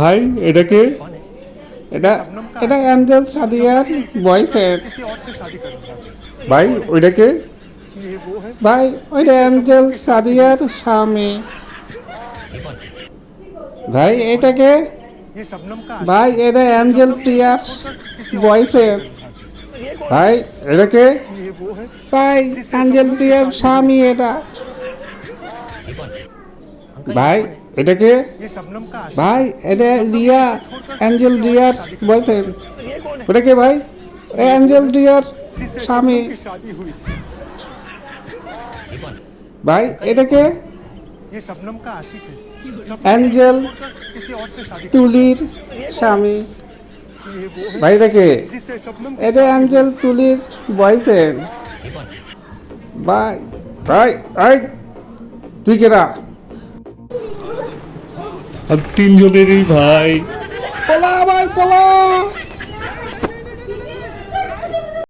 ভাই, এটা কে? এটা এটা অ্যাঞ্জেল সাদিয়ার বয়ফ্রেন্ড ভাই, ওইটা কে? ভাই, ওইটা অ্যাঞ্জেল সাদিয়ার স্বামী। ভাই, এটা কে? ভাই, এটা অ্যাঞ্জেল প্রিয়ার বয়ফ্রেন্ড ভাই, এটা কে? ভাই, অ্যাঞ্জেল প্রিয়ার স্বামী এটা। ভাই এটাকে ভাই এটা রিয়া অ্যাঞ্জেল রিয়ার বয়ফ্রেন্ড ওটা কে ভাই অ্যাঞ্জেল রিয়ার স্বামী ভাই এটা কে অ্যাঞ্জেল তুলির স্বামী ভাই এটা কে এটা অ্যাঞ্জেল তুলির বয়ফ্রেন্ড ভাই ভাই ভাই তুই কেরা আর তিনজনেরই ভাই। পলা ভাই পলা।